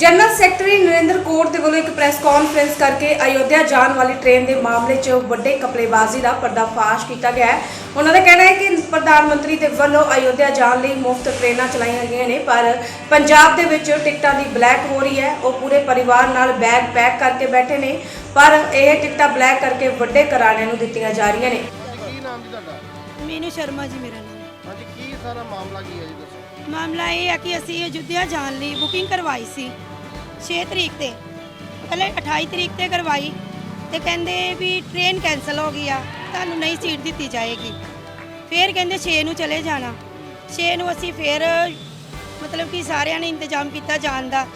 General secretary Narendra Kaur ਦੇ ਵੱਲੋਂ ਇੱਕ ਪ੍ਰੈਸ ਕਾਨਫਰੰਸ ਕਰਕੇ ਅਯੋਧਿਆ ਜਾਣ ਵਾਲੀ ਟ੍ਰੇਨ ਦੇ ਮਾਮਲੇ 'ਚ ਵੱਡੇ ਕਪਲੇਬਾਜ਼ੀ ਦਾ ਪਰਦਾਫਾਸ਼ ਕੀਤਾ ਗਿਆ ਹੈ। ਉਹਨਾਂ ਦਾ ਕਹਿਣਾ ਹੈ ਕਿ ਪ੍ਰਧਾਨ ਮੰਤਰੀ ਦੇ ਵੱਲੋਂ ਅਯੋਧਿਆ ਜਾਣ ਲਈ ਮੁਫਤ ਟ੍ਰੇਨਾਂ ਚਲਾਈਆਂ ਗਈਆਂ ਨੇ ਪਰ ਪੰਜਾਬ ਦੇ ਵਿੱਚ ਟਿਕਟਾਂ ਦੀ ਬਲੈਕ ਹੋ ਰਹੀ ਹੈ। ਉਹ ਪੂਰੇ ਪਰਿਵਾਰ ਨਾਲ ਬੈਗ ਪੈਕ ਕਰਕੇ ਬੈਠੇ ਨੇ ਪਰ ਇਹ ਟਿਕਟਾਂ ਬਲੈਕ ਕਰਕੇ ਵੱਡੇ ਘਰਾਣਿਆਂ ਨੂੰ ਦਿੱਤੀਆਂ ਜਾ ਰਹੀਆਂ ਨੇ। ਕੀ ਨਾਮ ਜੀ ਤੁਹਾਡਾ? ਮੀਨੂ ਸ਼ਰਮਾ ਜੀ ਮੇਰਾ ਨਾਮ। ਹਾਂਜੀ ਕੀ ਸਾਰਾ ਮਾਮਲਾ ਕੀ ਹੈ ਜੀ ਦੱਸੋ? ਮਾਮਲਾ ਇਹ ਹੈ ਕਿ ਅਸੀਂ ਅਯੁੱਧਿਆ ਜਾਣ ਲਈ ਬੁਕਿੰਗ ਕਰਵਾਈ ਸੀ। 6 ਤਰੀਕ ਤੇ। ਪਹਿਲੇ 28 ਤਰੀਕ ਤੇ ਕਰਵਾਈ ਤੇ ਕਹਿੰਦੇ ਵੀ ਟ੍ਰੇਨ ਕੈਨਸਲ ਹੋ ਗਈ ਆ, ਤੁਹਾਨੂੰ ਨਹੀਂ ਸੀਟ ਦਿੱਤੀ ਜਾਏਗੀ। ਫਿਰ ਕਹਿੰਦੇ 6 ਨੂੰ ਚਲੇ ਜਾਣਾ। 6 ਨੂੰ ਅਸੀਂ ਫਿਰ, ਮਤਲਬ ਕਿ ਸਾਰਿਆਂ ਨੇ ਇੰਤਜ਼ਾਮ ਕੀਤਾ ਜਾਣ ਦਾ।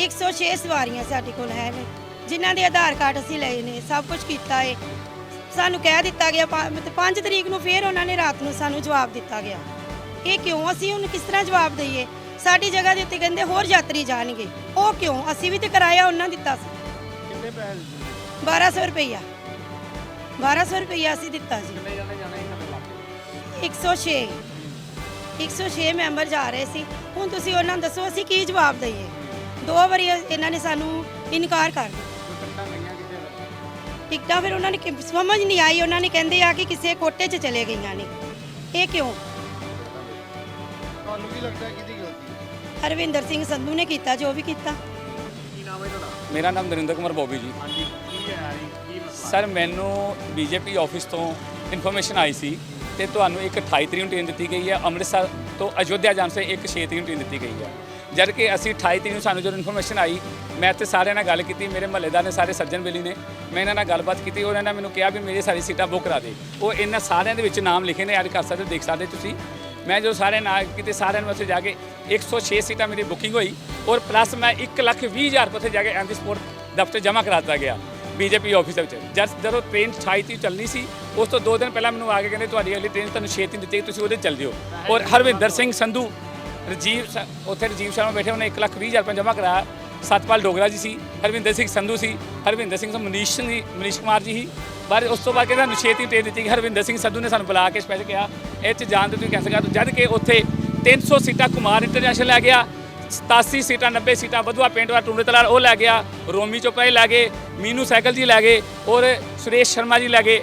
106 ਸਵਾਰੀਆਂ ਸਾਡੇ ਕੋਲ ਹੈ ਨੇ ਜਿਨ੍ਹਾਂ ਦੇ ਆਧਾਰ ਕਾਰਡ ਅਸੀਂ ਲਏ ਨੇ, ਸਭ ਕੁਝ ਕੀਤਾ ਏ। ਸਾਨੂੰ ਕਹਿ ਦਿੱਤਾ ਗਿਆ 5 ਤਰੀਕ ਨੂੰ ਫਿਰ ਉਹਨਾਂ ਨੇ ਰਾਤ ਨੂੰ ਸਾਨੂੰ ਜਵਾਬ ਦਿੱਤਾ ਗਿਆ। ਇਹ ਕਿਉਂ ਅਸੀਂ ਉਹਨੂੰ ਕਿਸ ਤਰ੍ਹਾਂ ਜਵਾਬ ਦਈਏ? ਸਾਡੀ ਜਗ੍ਹਾ ਦੇ ਉੱਤੇ ਕਹਿੰਦੇ ਹੋਰ ਯਾਤਰੀ ਜਾਣਗੇ। ਉਹ ਕਿਉਂ? ਅਸੀਂ ਵੀ ਤੇ ਕਿਰਾਇਆ ਉਹਨਾਂ ਦਿੱਤਾ ਸੀ। ਕਿੰਨੇ ਪੈਸੇ ਦਿੱਤੇ 1200 ਰੁਪਈਆ। 1200 ਰੁਪਈਆ ਅਸੀਂ ਦਿੱਤਾ ਜੀ ਕਿੰਨੇ ਜਾਣੇ ਜਾਣੇ ਇਹਨਾਂ 106 106 ਮੈਂਬਰ ਜਾ ਰਹੇ ਸੀ। ਹੁਣ ਤੁਸੀਂ ਉਹਨਾਂ ਨੂੰ ਦੱਸੋ ਅਸੀਂ ਕੀ ਜਵਾਬ ਦਈਏ? ਦੋ ਵਾਰੀ ਇਹਨਾਂ ਨੇ ਸਾਨੂੰ ਇਨਕਾਰ ਕਰ ਦਿੱਤਾ। ਟਿਕਟਾਂ ਫਿਰ ਉਹਨਾਂ ਨੇ ਕਿ- ਸਮਝ ਨਹੀਂ ਆਈ। ਉਹਨਾਂ ਨੇ ਕਹਿੰਦੇ ਆ ਕਿ ਕਿਸੇ ਕੋਟੇ 'ਚ ਚਲੇ ਗਈਆਂ ਨੇ। ਇਹ ਕਿਉਂ? ਤੁਹਾਨੂੰ ਕੀ ਲੱਗਦਾ ਹੈ ਹਰਵਿੰਦਰ ਸਿੰਘ ਸੰਧੂ ਨੇ ਕੀਤਾ ਜੋ ਵੀ ਕੀਤਾ। ਕੀ ਨਾਮ ਹੈ ਤੁਹਾਡਾ? ਮੇਰਾ ਨਾਮ ਨਰਿੰਦਰ ਕੁਮਾਰ ਬੋਬੀ ਜੀ। ਹਾਂਜੀ ਕੀ ਹੈ? ਜੀ ਕੀ ਮਸਲਾ? ਸਰ ਮੈਨੂੰ ਬੀਜੇਪੀ ਆਫਿਸ ਤੋਂ ਇਨਫੋਰਮੇਸ਼ਨ ਆਈ ਸੀ ਤੇ ਤੁਹਾਨੂੰ ਇੱਕ 28 ਤਰੀਕ ਨੂੰ ਟ੍ਰੇਨ ਦਿੱਤੀ ਗਈ ਹੈ। ਅੰਮ੍ਰਿਤਸਰ ਤੋਂ ਅਯੋਧਿਆ ਜਾਣ ਸੇ ਇੱਕ 6 ਤਰੀਕ ਨੂੰ ਟ੍ਰੇਨ ਦਿੱਤੀ ਗਈ ਹੈ। ਜਦ ਕਿ ਅਸੀਂ 28 ਤਰੀਕ ਨੂੰ ਸਾਨੂੰ ਜਦੋਂ ਇਨਫੋਰਮੇਸ਼ਨ ਆਈ ਮੈਂ ਤੇ ਸਾਰਿਆਂ ਨਾਲ ਗੱਲ ਕੀਤੀ ਮੇਰੇ ਮਹੱਲੇਦਾਰ ਨੇ ਸਾਰੇ ਸੱਜਣ ਬੇਲੀ ਨੇ ਮੈਂ ਇਹਨਾਂ ਨਾਲ ਗੱਲਬਾਤ ਕੀਤੀ ਉਹਨਾਂ ਨੇ ਮੈਨੂੰ ਕਿਹਾ ਵੀ ਮੇਰੀ ਸਾਰੀ ਸੀਟਾਂ ਬੁੱਕ ਕਰਾ ਦੇ। ਉਹ ਇਹਨਾਂ ਸਾਰਿਆਂ ਦੇ ਵਿੱਚ ਨਾਮ ਲਿਖੇ ਨੇ ਐਡ ਕਰ ਸਕਦੇ ਦੇਖ ਸਕਦੇ ਤੁਸੀਂ। ਮੈਂ ਜੋ ਸਾਰੇ ਨਾਲ ਕਿਤੇ ਸਾਰਿਆਂ ਨੂੰ ਉੱਥੇ ਜਾ ਕੇ 106 ਸੀਟਾਂ ਮੇਰੀ ਬੁਕਿੰਗ ਹੋਈ ਔਰ ਪਲੱਸ ਮੈਂ 1 ਲੱਖ 20 ਹਜ਼ਾਰ ਰੁਪਏ ਉੱਥੇ ਜਾ ਕੇ ਐਮਪੀ ਸਪੋਰਟ ਦਫ਼ਤਰ ਜਮ੍ਹਾਂ ਕਰਾਤਾ ਗਿਆ ਬੀਜੇਪੀ ਆਫਿਸ ਵਿੱਚ। ਜਦ ਜਦੋਂ ਟ੍ਰੇਨ 28 ਤੀਹ ਚੱਲਣੀ ਸੀ ਉਸ ਤੋਂ 2 ਦਿਨ ਪਹਿਲਾਂ ਮੈਨੂੰ ਆ ਕੇ ਕਹਿੰਦੇ ਤੁਹਾਡੀ ਅਗਲੀ ਟ੍ਰੇਨ ਤੁਹਾਨੂੰ 6 ਤੀਹ ਦਿੱਤੀ ਗਈ, ਤੁਸੀਂ ਉਹਦੇ 'ਚ ਚੱਲ ਜਿਓ। ਔਰ ਹਰਵਿੰਦਰ ਸਿੰਘ ਸੰਧੂ ਰਜੀਵ ਸ- ਉੱਥੇ ਰਜੀਵ ਸ਼ਰਮਾ ਬੈਠੇ ਉਹਨੇ 1 ਲੱਖ 20 ਹਜ਼ਾਰ ਰੁਪਏ ਜਮ੍ਹਾਂ ਕਰਾਇਆ। ਸਤਪਾਲ ਡੋਗਰਾ ਜੀ ਸੀ, ਹਰਵਿੰਦਰ ਸਿੰਘ ਸੰਧੂ ਸੀ, ਹਰਵਿੰਦਰ ਸਿੰਘ ਤੋਂ ਮਨੀਸ਼ ਸਿੰਘ ਜੀ, ਮਨੀਸ਼ ਕੁਮਾਰ ਜੀ ਸੀ। ਪਰ ਉਸ ਤੋਂ ਬਾਅਦ ਕਹਿੰਦਾ ਸਾਨੂੰ ਛੇਤੀ ਟ੍ਰੇਨ ਦਿੱਤੀ ਗਈ। ਹਰਵਿੰਦਰ ਸਿੰਘ ਸੰਧੂ ਨੇ ਸਾਨੂੰ ਬੁਲਾ ਕੇ ਸਪੈਸ਼ਲ ਕਿਹਾ, ਇਹ 'ਚ ਜਾਣ ਤੇ ਤੁਸੀਂ ਕੈਂਸਲ ਕਰ ਜਦ ਕਿ ਉੱਥੇ 300 ਸੀਟਾਂ ਕੁਮਾਰ ਇੰਟਰਨੈਸ਼ਨਲ ਲੈ ਗਿਆ 87 ਸੀਟਾਂ 90 ਸੀਟਾਂ ਵਧੂਆ ਪਿੰਡ ਵਾਲਾ ਟੂਨੇ ਤਲਾਲ ਉਹ ਲੈ ਗਿਆ, ਰੋਮੀ ਚੋਪੜਾ ਜੀ ਲੈ ਗਏ, ਮੀਨੂ ਸਾਈਕਲ ਜੀ ਲੈ ਗਏ, ਔਰ ਸੁਰੇਸ਼ ਸ਼ਰਮਾ ਜੀ ਲੈ ਗਏ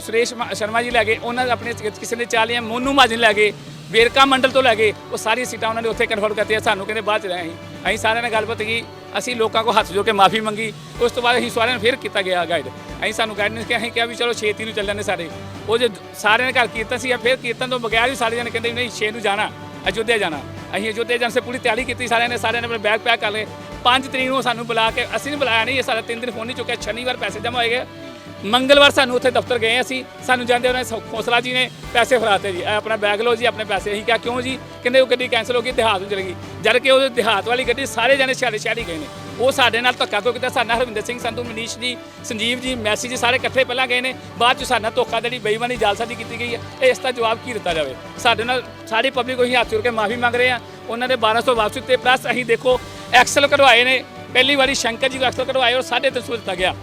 ਸੁਰੇਸ਼ ਸ਼ਰਮਾ ਜੀ ਲੈ ਗਏ, ਉਹਨਾਂ ਦੇ ਆਪਣੇ ਚ- ਕਿਸੇ ਨੇ ਚਾਲੀਆਂ ਮੋਨੂ ਮਾਜਨ ਲੈ ਗਏ ਵੇਰਕਾ ਮੰਡਲ ਤੋਂ ਲੈ ਗਏ ਉਹ ਸਾਰੀਆਂ ਸੀਟਾਂ ਉਹਨਾਂ ਨੇ ਉੱਥੇ ਕਨਫਰਮ ਕਰਤੀਆਂ, ਸਾਨੂੰ ਕਹਿੰਦੇ ਬਾਅਦ ਚ ਰਹੇ ਅਸੀਂ ਅਸੀਂ ਸਾਰਿਆਂ ਨਾਲ ਗੱਲਬਾਤ ਕੀਤੀ, ਅਸੀਂ ਲੋਕਾਂ ਕੋ ਹੱਥ ਜੋ ਕੇ ਮਾਫੀ ਮੰਗੀ, ਉਸ ਤੋਂ ਬਾਅਦ ਅਸੀਂ ਸਾਰਿਆਂ ਨੂੰ ਫਿਰ ਕੀਤਾ ਗਿਆ ਗਾਈਡ ਅਸੀਂ ਸਾਨੂੰ ਗਾਈਡਨੈਂਸ ਕਿ ਅਸੀਂ ਕਿਹਾ ਵੀ ਚਲੋ ਛੇਤੀ ਨੂੰ ਚੱਲ ਜਾਂਦੇ ਸਾਰੇ ਉਹ ਜੇ ਸਾਰਿਆਂ ਨੇ ਘਰ ਕੀਰਤਨ ਸੀ ਫਿਰ ਕੀਰਤਨ ਤੋਂ ਬਗੈਰ ਵੀ ਸਾਰੇ ਜਣੇ ਕਹਿੰਦੇ ਵੀ ਨਹੀਂ, ਛੇ ਨੂੰ ਜਾਣਾ, ਅਯੋਧਿਆ ਜਾਣਾ। ਅਸੀਂ ਅਯੋਧਿਆ ਜਾਣ ਸੇ ਪੂਰੀ ਤਿਆਰੀ ਕੀਤੀ, ਸਾਰਿਆਂ ਨੇ ਸਾਰਿਆਂ ਨੇ ਆਪਣੇ ਬੈਗ ਪੈਕ ਕਰ ਲਏ। 5 ਤਰੀਕ ਨੂੰ ਸਾਨੂੰ ਬੁਲਾ ਕੇ, ਅਸੀਂ ਨਹੀਂ ਬੁਲਾਇਆ, ਨਹੀਂ, ਇਹ ਸਾਡਾ ਤਿੰਨ ਦਿਨ ਫੋਨ ਨਹੀਂ ਚੁੱਕਿਆ, ਸ਼ਨੀਵਾਰ ਪੈਸੇ ਜਮ੍ਹਾਂ ਹੋਏ ਗਏ। ਮੰਗਲਵਾਰ ਸਾਨੂੰ ਉੱਥੇ ਦਫ਼ਤਰ ਗਏ ਅਸੀਂ, ਸਾਨੂੰ ਜਾਂਦੇ ਉਹਨਾਂ ਨੇ ਖੋਸਲਾ ਜੀ ਨੇ ਪੈਸੇ ਫੜਾਤੇ ਜੀ। ਆਪਣਾ ਬੈਗ ਲਓ ਜੀ, ਆਪਣੇ ਪੈਸੇ ਅਸੀਂ ਕਿਹਾ, ਕਿਉਂ ਜੀ? ਕਹਿੰਦੇ, ਉਹ ਗੱਡੀ ਕੈਂਸਲ ਹੋ ਗਈ, ਦਿਹਾਤ ਨੂੰ ਚਲੇ ਗਈ। ਜਦ ਕਿ ਉਹ ਦਿਹਾਤ ਵਾਲੀ ਗੱਡੀ ਸਾਰੇ ਜਣੇ ਸ਼ਹਿਰ ਸ਼ਹਿਰ ਹੀ ਗਏ ਨੇ। ਉਹ ਸਾਡੇ ਨਾਲ ਧੱਕਾ ਕਿਉਂ ਕੀਤਾ? ਸਾਡੇ ਨਾਲ ਹਰਵਿੰਦਰ ਸਿੰਘ, ਸੰਧੂ, ਮਨੀਸ਼ ਜੀ, ਸੰਜੀਵ ਜੀ, ਮੈਸੀ ਜੀ ਸਾਰੇ ਇਕੱਠੇ ਪਹਿਲਾਂ ਗਏ ਨੇ। ਬਾਅਦ ਚ ਸਾਡੇ ਨਾਲ ਧੋਖਾਧੜੀ ਬੇਈਮਾਨੀ, ਜਾਲਸਾਜ਼ੀ ਕੀਤੀ ਗਈ ਹੈ। ਇਹ ਇਸ ਦਾ ਜਵਾਬ ਕੀ ਦਿੱਤਾ ਜਾਵੇ? ਸਾਡੇ ਨਾਲ ਸਾਰੀ ਪਬਲਿਕ ਉਹੀ ਹੱਥ ਜੋੜ ਕੇ ਮਾਫੀ ਮੰਗ ਰਹੇ ਆ। ਉਹਨਾਂ ਦੇ 1200 ਵਾਪਸ ਦਿੱਤੇ ਪਲੱਸ ਅਸੀਂ ਦੇਖੋ ਐਕਸਲ ਕਢਵਾਏ ਨੇ। ਪਹਿਲੀ ਵਾਰੀ ਸ਼ੰਕਰ ਜੀ ਕੋ ਐਕਸਲ ਕਢਵਾਏ ਔਰ 350 ਦਿੱਤਾ ਗਿਆ।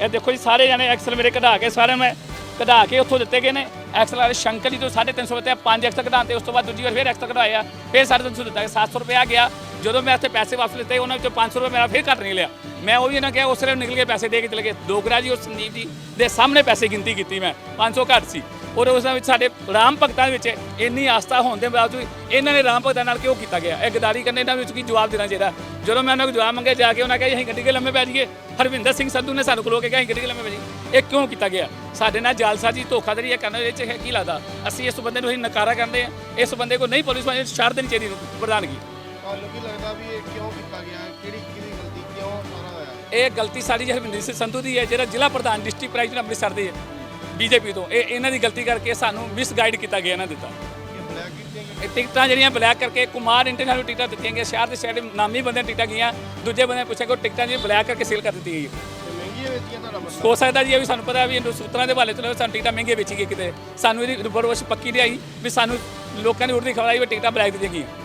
ਇਹ ਦੇਖੋ ਜੀ, ਸਾਰੇ ਜਣੇ ਐਕਸਲ ਮੇਰੇ ਕਢਾ ਕੇ ਸਾਰੇ ਮੈਂ ਕਢਾ ਕੇ ਉੱਥੋਂ ਦਿੱਤੇ ਗਏ ਨੇ। ਐਕਸਲ ਵਾਲੇ ਸ਼ੰਕਰ ਜੀ ਤੋਂ 350 ਦਿੱਤੇ ਪੰਜ ਐਕਸਲ ਕਢਾਉਣ ਉਸ ਤੋਂ ਬਾਅਦ ਦੂਜੀ ਵਾਰ ਫਿਰ ਐਕਸਲ ਕਢਵਾਏ ਆ, ਫਿਰ 350 ਦਿੱਤਾ ਗਿਆ 700 ਰੁਪਏ ਆ ਗਿਆ। ਜਦੋਂ ਮੈਂ ਇੱਥੇ ਪੈਸੇ ਵਾਪਸ ਲਿੱਤੇ, ਉਹਨਾਂ ਵਿੱਚੋਂ 500 ਰੁਪਏ ਮੇਰਾ ਫਿਰ ਘੱਟ ਨਿਕਲਿਆ। ਮੈਂ ਉਹ ਵੀ ਇਹਨਾਂ ਕਿਹਾ, ਉਸ ਵੇਲੇ ਨਿਕਲ ਕੇ ਪੈਸੇ ਦੇ ਕੇ ਚਲੇ ਗਏ। ਦੋਗਰਾ ਜੀ ਔਰ ਸੰਦੀਪ ਜੀ ਦੇ ਸਾਹਮਣੇ ਪੈਸੇ ਗਿਣਤੀ ਕੀਤੀ ਮੈਂ 500 ਘੱਟ ਸੀ। ਔਰ ਉਸ ਵਿੱਚ ਸਾਡੇ ਰਾਮ ਭਗਤਾਂ ਵਿੱਚ ਇੰਨੀ ਆਸਥਾ ਹੋਣ ਦੇ ਬਾਵਜੂਦ ਇਹਨਾਂ ਨੇ ਰਾਮ ਭਗਤਾਂ ਨਾਲ ਕਿਉਂ ਕੀਤਾ ਗਿਆ? ਇਹ ਗਦਾਰੀ ਕਰਨੇ ਇਹਨਾਂ ਵਿੱਚ ਕੀ ਜਵਾਬ ਦੇਣਾ ਚਾਹੀਦਾ? ਜਦੋਂ ਮੈਂ ਉਹਨਾਂ ਕੋਲ ਜਵਾਬ ਮੰਗਿਆ ਜਾ ਕੇ ਉਹਨਾਂ ਕਿਹਾ ਅਸੀਂ ਗੱਡੀ ਕੇ ਲੰਮੇ ਪੈ ਜਾਈਏ। ਹਰਵਿੰਦਰ ਸਿੰਘ ਸੰਧੂ ਨੇ ਸਾਨੂੰ ਖਲੋ ਕੇ ਕਿਹਾ ਅਸੀਂ ਗੱਡੀ ਕੇ ਲੰਮੇ ਪੈ ਜਾਈਏ। ਇਹ ਕਿਉਂ ਕੀਤਾ ਗਿਆ? ਸਾਡੇ ਨਾਲ ਜਾਲਸਾਜੀ ਧੋਖਾਧੜੀ ਇਹ ਕਰਨਾ ਇਹ ਚ ਹੈ ਕੀ ਲੱਗਦਾ? ਅਸੀਂ ਇਸ ਬੰਦੇ ਨੂੰ ਅਸੀਂ ਨਕਾਰਾ ਕਰਦੇ ਹਾਂ। ਇਸ ਬੰਦੇ ਕੋ ਨਹੀਂ ਪੁਲਿਸ ਵਾਲੇ ਛੱਡ ਦੇਣੀ ਚਾਹੀਦੀ ਪ੍ਰਧਾਨਗੀ ਤੁਹਾਨੂੰ ਕੀ ਲੱਗਦਾ ਵੀ ਇਹ ਕਿਉਂ ਕੀਤਾ ਗਿਆ? ਕਿਹੜੀ ਕਿਹਦੀ ਗਲਤੀ ਕਿਉਂ ਸਾਰਾ ਹੋਇਆ? ਇਹ ਗਲਤੀ ਸਾਡੀ ਹਰਵਿੰਦਰ ਸਿੰਘ ਸੰਧੂ ਦੀ ਹੈ ਜਿਹੜਾ ਜ਼ਿਲ੍ਹਾ ਪ੍ਰਧਾਨ ਡਿਸਟ੍ਰਿਕਟ ਪ੍ਰਾਈਜ਼ ਅੰਮ੍ਰਿਤਸਰ ਦੇ ਬੀਜੇਪੀ ਤੋਂ। ਇਹ ਇਹਨਾਂ ਦੀ ਗਲਤੀ ਕਰਕੇ ਸਾਨੂੰ ਮਿਸਗਾਈਡ ਕੀਤਾ ਗਿਆ, ਇਹਨਾਂ ਦਿੱਤਾ। ਇਹ ਟਿਕਟਾਂ ਜਿਹੜੀਆਂ ਬਲੈਕ ਕਰਕੇ ਕੁਮਾਰ ਇੰਟਰਨੈਸ਼ਨਲ ਟਿਕਟਾਂ ਦਿੱਤੀਆਂ ਗਈਆਂ, ਸ਼ਹਿਰ ਦੇ ਸ਼ਹਿਰ ਨਾਮੀ ਬੰਦੇ ਟਿਕਟਾਂ ਗਈਆਂ, ਦੂਜੇ ਬੰਦੇ ਨੇ ਪੁੱਛਿਆ ਕਿ ਉਹ ਟਿਕਟਾਂ ਜਿਹੜੀਆਂ ਬਲੈਕ ਕਰਕੇ ਸੇਲ ਕਰ ਦਿੱਤੀ ਗਈ ਤੇ ਹੋ ਸਕਦਾ ਜੀ, ਇਹ ਵੀ ਸਾਨੂੰ ਪਤਾ ਵੀ ਇਹਨੂੰ ਸੂਤਰਾਂ ਦੇ ਹਵਾਲੇ ਤੋਂ ਸਾਨੂੰ ਟਿਕਟਾਂ ਮਹਿੰਗੀਆਂ ਵੇਚੀ ਗਈ ਕਿਤੇ। ਸਾਨੂੰ ਇਹਦੀ ਰਿਪੋਰਟ ਵਿੱਚ ਪੱਕੀ ਨਹੀਂ ਆਈ ਵੀ ਸਾਨੂੰ ਲੋਕਾਂ ਦੀ ਉੜਦੀ ਖਬਰ ਆਈ ਵੀ ਟਿਕਟਾਂ ਬਲੈਕ ਦਿੱਤੀਆਂ ਗਈਆਂ।